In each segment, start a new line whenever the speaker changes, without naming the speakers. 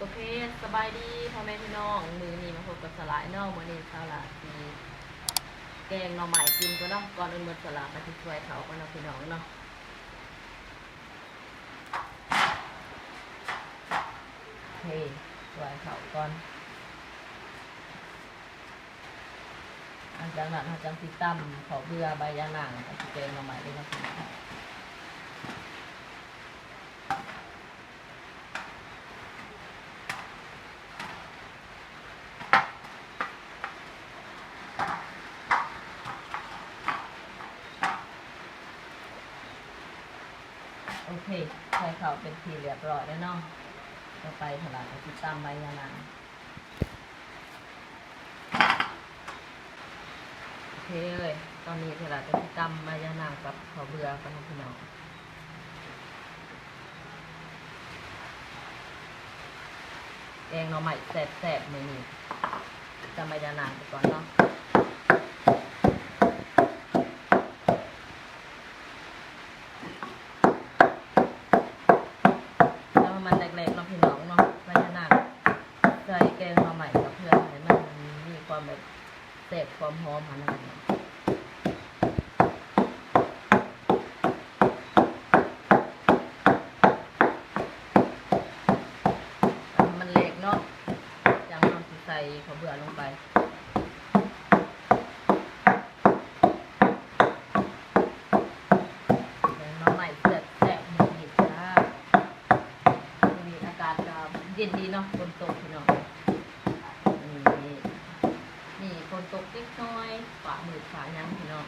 โอเคสบายดีพ่อแม่พี่น้องมือนี้มาพบกับสลายนอกมือนี้สลาทีแกงหน่อไม้กินก็เนาะก่อนอื่นมือสลาไปที่ช่วยเขาก็เนาะพี่น้องเนาะเฮ้ช่วยเขาก่อนหลังจากนั้นเราจังสิตั้มขอเบื่อใบยะนางกับแกงหน่อไม้ด้วยนะพี่น้อง โอเคใส่ เขาเป็นทีเรียบร้อยแล้วเนาะต่อไปถลาดติดตามใบยานางโอเคเลยตอนนี้ถลาดจะติดตามใบยานางกับเขาเบื่อกันพี่น้องแกงหน่อไม้แสบๆมือนี้จำใบยานางไปก่อนเนาะ แล้วมันแรกๆเราะพี่น้องเนาะพญานาคใส่แกงมาใหม่กับเพื่อนให้มันมีความแบบเสพความหอมหันอะไรเนาะอันมันเล็กเนาะยังเราสิใส่ข้าวเบื่อลงไป แกงหน่อไม้เสร็จแซ่บๆดีจ้า มีอากาศก็ เย็นดีเนาะฝนตกพี่น้องนี่นี่ฝนตกเล็กน้อยฝ่ามือฝ่ายังพี่น้อง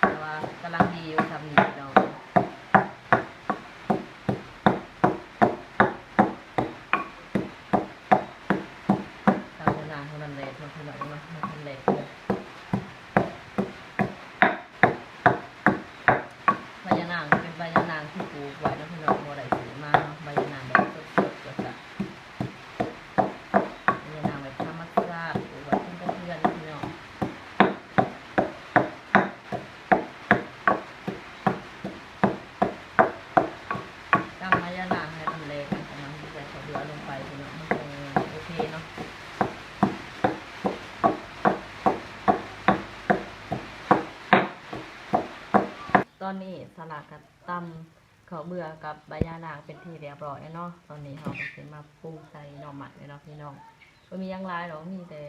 แต่ว่ากำลังดีอยู่ทำนี่พี่น้องตามนานเท่านั้นเลยเท่านั้นเนาะเท่านั้นเลยใบยะนางเป็นใบยะนางที่ปลูกไว้แล้วพี่น้องบ่ได้ซื้อมาเนาะใบยะนางแบบสดๆก็จะใบยะนางแบบธรรมชาติปลูกไว้เพื่อนเพื่อนๆพี่น้องตั้งใบยะนางให้มันเล็กนะคะมันใส่ข้าวเบื่อลงไปพี่น้องมันคงโอเคเนาะ ต อนนี้สลัดกับตำเขาเบื่อกับใบยานางเป็นที่เรียบร้อยแล้วเนาะตอนนี้เราก็จะมาปรุงใส่หน่อหมักเลยเนาะพี่น้องก็มียังหลายหรอกมีแต่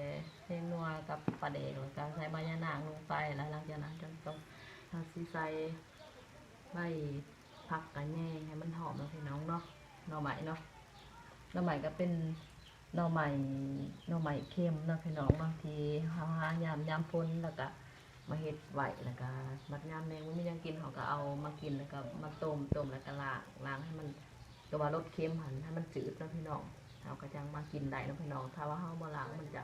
เส้นนัวกับปลาเด็กแล้วก็ใส่ใบยานางลงไปแล้วหลังจากนั้นจะต้องทาซีใส่ใบผักกันแน่ให้มันหอมเนาะพี่น้องเนาะหน่อไม้เนาะหน่อไม้ก็เป็นหน่อไม้หน่อไม้เค็มเนาะพี่น้องบางทีหายามยามพ้นแล้วก็ มาเฮ็ดไหวแล้วก็มัดยามแมงมันมียังกินเขาก็เอามากินแล้วก็มาต้มต้มแล้วก็ล้างล้างให้มันก็ว่ารสเค็มหันให้มันจืดเนาะพี่น้องเราก็จังมากินได้เนาะพี่น้อง ถ้าว่าเฮาบ่ล้างมันจะ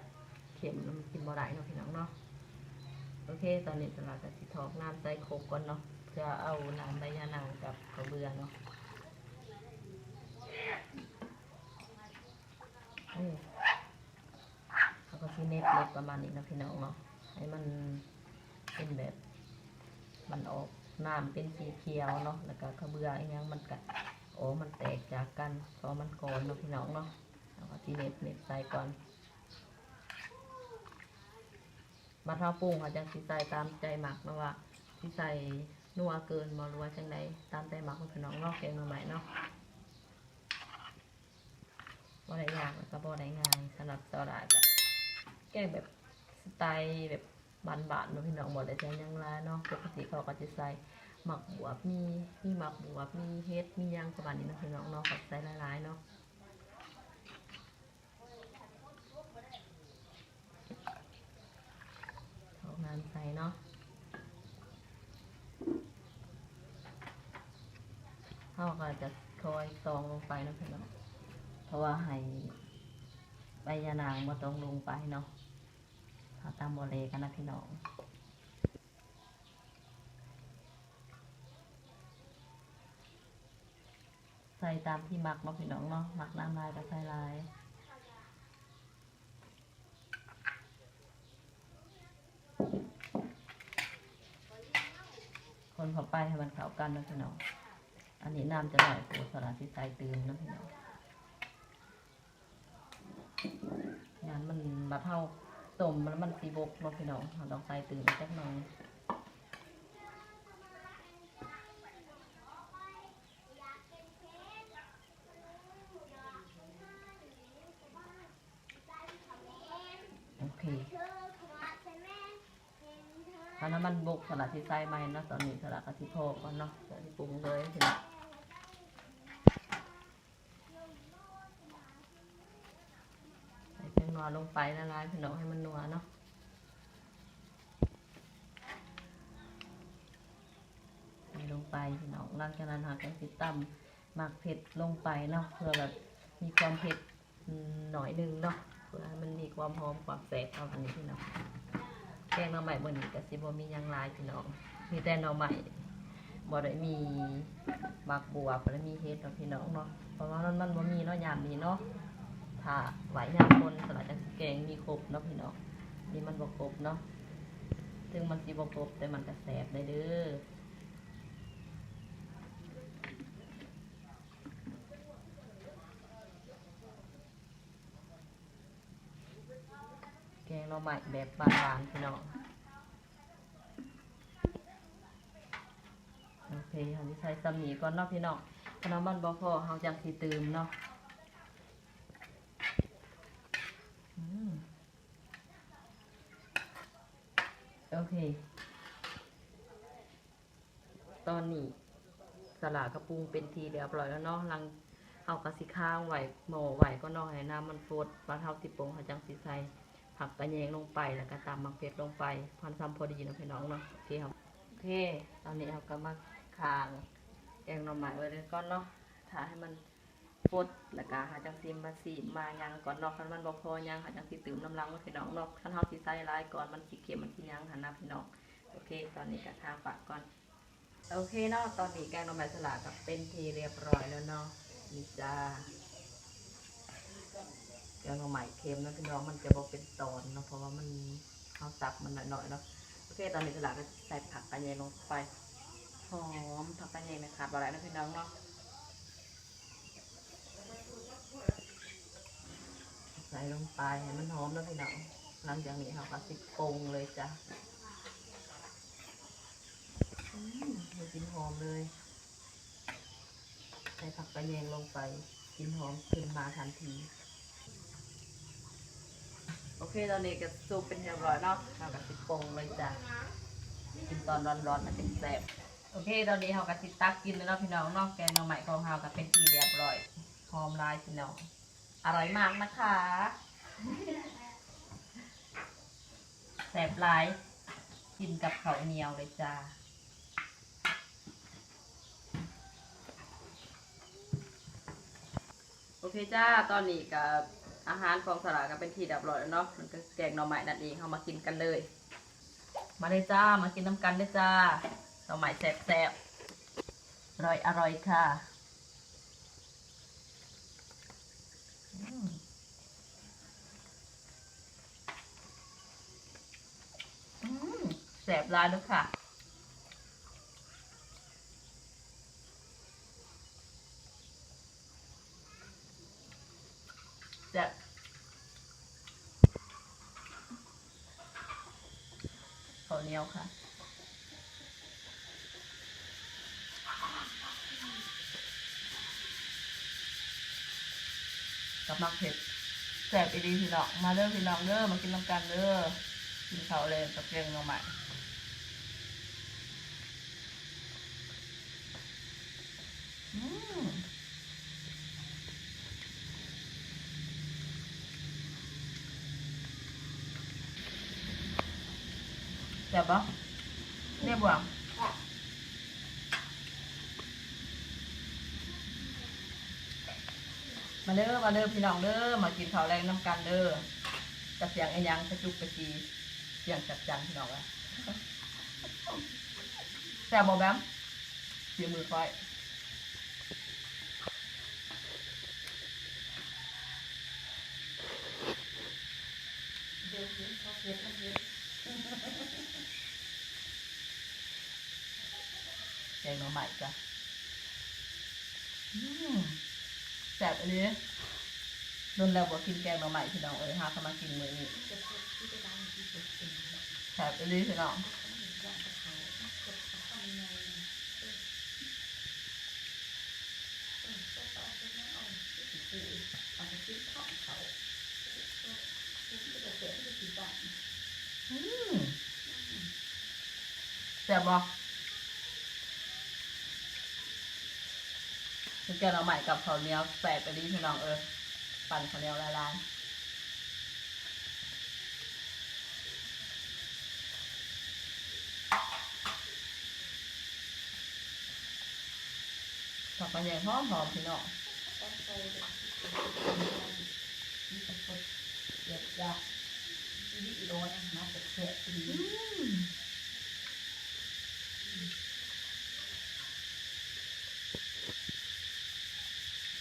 เค็มแล้วมันกินบ่ได้เนะพี่น้องเนาะโอเค ตอนนี้สลัดก็สิทอกน้ำใส่โคกก่อนเนาะเพื่อเอาน้ำใบยานางกับข้าเบือเนาะเขาก็สิเน็ตเล็กประมาณนี้นะพี่น้องเนาะให้มัน เป็นแบบ มันออกน้ำเป็นสีเขียวเนาะแล้วก็กระเบืออีกอย่างมันกัดโอ้มันแตกจากกันเพราะมันก่อนเนาะพี่น้องเนาะเอาก็ที่เน็บเน็บใส่ก่อนมาเท่าปรุงเขาจะสิใส่ตามใจหมักนะว่าสิใส่นัวเกินมารัวจังใดตามใจหมักของพี่น้องเนาะแกงหน่อไม้เนาะบ่ได้ยากแล้วก็บ่ได้ง่ายสำหรับตลาดอะแกงแบบสไตล์แบบ บานๆเนาะพี่น้องบ่ได้ใช้หยังหลาเนาะปกติเขาก็จะใส่หมักบวบมีมีหมักบวบมีเฮ็ดมียังประมาณนี้นะพี่น้องเนาะเขาใส่หลายๆเนาะเอาน้ำใส่เนาะเขาก็จะคอยซองลงไปนะพี่น้องเพราะว่าให้ใบยานางมาต้องลงไปเนาะ เอาตามโมเลกันนะพี่น้องใส่ตามที่หมักเนาะพี่น้องเนาะหมักน้ำลายก็ใส่ลายคนเข้าไปให้มันเข้ากันนะพี่น้อง อันนี้น้ำจะหน่อยโคสลัดที่ใส่ตื่นนะพี่น้องงานมันบัดเท่า ต้มแล้วมันสีบกเนาพี่น้องเราต้องใส่ตื่นจักหน่อยโอเคตอนนั้นมันบกสลัดที่ไส้ไหมเนาะตอนนี้สลัดกะทิโพกก่อนเนาะเดี๋ยวปรุงเลยทีนี้ใส่แป้งนัวลงไปละลายพี่น้องให้มันนัวเนาะใส่ลงไปพี่น้อง หลังจากนั้นหากันติดำหมักเผ็ดลงไปเนาะเพื่อแบบมีความเผ็ดหน่อยหนึงเนาะเพื่อมันมีความหอมความแซ่บเอาอันนี้พี่น้องแกงหน่อใหม่บนนี้ก็สิบมียังลายพี่น้องมีแต่หน่อใหม่บ่ได้มีหมักบัวบ่ได้มีเฮ็ดกับพี่น้องเนาะเพราะว่ามันมันบ่มีเนาะยามนี้เนาะถ้าไหวยามคนสลัดจังสิแกงมีครบเนาะพี่น้องนี่มันบ่ครบเนาะถึงมันสิบ่ครบแต่มันก็แซ่บได้เด้อ แกงหน่อใหม่แบบบานๆพี่น้องโอเคอันนี้ใส่สามีก่อนเนาะพี่น้องขนมมันบ่พอเฮาจังสิตื่มเนาะโอเค ตอนนี้สลากกระปรุงเป็นทีเรียบร้อยแล้วเนาะลังเอากระสิข้างไหวหม้อไหวก็นอกให้น้ำมันฟดปลาเท่าสิปงเขาจังสิใส ผักกระแยงลงไปแล้วก็ตามมักเผ็ดลงไปพันซ้ำพอดีนะพี่น้องเนาะโอเคครับโอเคตอนนี้เราก็มาคางแกงหน่อไม้ไว้เลยก่อนเนาะถ้าให้มันฟดแล้วก็หาจังซีมาสีมายังก่อนเนาะคันมันบ่พอยังหาจังซีตื่มน้ำลังมาพี่น้องเนาะคันเฮาสิใส่ลายก่อนมันสิเค็มมันสิยังหันนะพี่น้องโอเค ตอนนี้ก็ทาปากก่อนโอเคเนาะตอนนี้แกงหน่อไม้สลัดก็เป็นทีเรียบร้อยแล้วเนาะนี่จ้า แกงหน่อไม้เค็มนะพี่น้องมันจะบ่เป็นตอนเนาะเพราะว่ามันเอาวสับมันหน่อยๆเนาะโอเคตอนนี้สลัดก็ใส่ผักกระเยลงไปหอมผักกระเยงนะครับอะไรนะพี่น้องเนาะใส่ลงไปให้มันหอมแล้วพี่น้องหลังจากนี้เราก็สิปรุงเลยจ้ะอืมมีกลินหอมเลย ใส่ผักกระเยงลงไปกลินหอมขึ้นมาทันที โอเคตอนนี้ก็ซุปเป็นเรียบร้อยเนาะเราก็สิปรุงเลยจ้ะกินตอนร้อนๆมันเป็นแซ่บโอเคตอนนี้เราก็สิตักกินแล้วเนาะพี่น้องเนาะแกงหน่อไม้ของเราก็เป็นที่เรียบร้อยหอมลายพี่น้องอร่อยมากนะคะแซ่บหลายกินกับข้าวเหนียวเลยจ้าโอเคจ้าตอนนี้กับ อาหารของสลัดก็เป็นที่เรียบร้อยแล้วเนาะมันก็แกงหน่อไม้นั่นเองเอามากินกันเลย มาเลยจ้ามากินน้ำกันเลยจ้าหน่อไม้แซ่บๆอร่อยอร่อยค่ะแซ่บลายด้วค่ะ แซ่บข้าวเหนียว ค่ะ กับมักเผ็ดแสบอีดีพี่น้องมาเด้อพี่น้องเด้อมากินน้ำกันเด้อกินข้าวเลยกับแกงหน่อไม้ แซ่บปะเนี่ยบวงมาเด้อมาเด้อพี่น้องเด้อมากินข้าวแรงน้ำกันเด้อจะเสียงไอ้ยังจะจุกไปจีเสียงจัดจันพี่น้องอะแซ่บบ่แบมเสียมือค่อย แกงหน่อใหม่จ้ะแซ่บเลยโดนแล้วบอกกินแกงหน่อใหม่พี่น้องเอ้ยฮะเขามากินมือนี้แซ่บเลยพี่น้อง แซ่บบ่กินแกงหน่อใหม่กับข้าวเหนียวแซ่บอันนี้พี่น้องเอ้ยปั่นข้าวเหนียวละลายผักกระเทียมหอมหอมๆพี่น้อง
เด็ดยาดีโดนมาเสร็จดี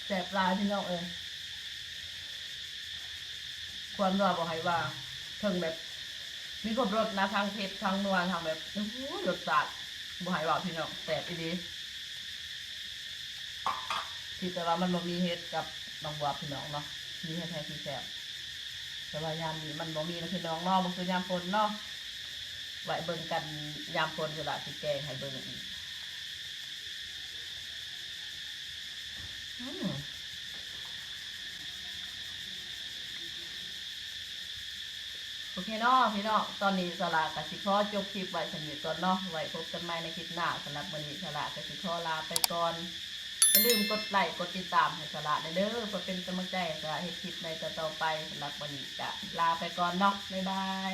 แสบลายพี่น้องเอ้ยความนัวบอกให้ว่าถึงแบบ มีครบรสนะทางเผ็ดทางนัวทางแบบโอ้โหรสจัดบอกให้ว่าพี่น้องแสบอีดีที่แต่ว่ามันบ่มีเฮ็ดกับบางบัวพี่น้องเนาะมีแค่แท้ที่แสบแต่ว่ายามนี้มันบ่มีนะพี่น้องเนาะมันคือยามฝนเนาะไว้เบิ่งกันยามฝนเวลาสิแกงให้เบิ่งอีกอื โอเคเนาะพี่น้องตอนนี้สลากกสิขอจบคลิปไว้สนิทก่อนเนาะไว้พบกันใหม่ในคลิปหน้าสำหรับวันนี้สลากกสิขอลาไปก่อนอย่าลืมกดไลค์กดติดตามให้สลากเด้อเพื่อเป็นกำลังใจให้สลากให้คลิปในต่อไปสำหรับวันนี้จะลาไปก่อนเนาะบ๊ายบาย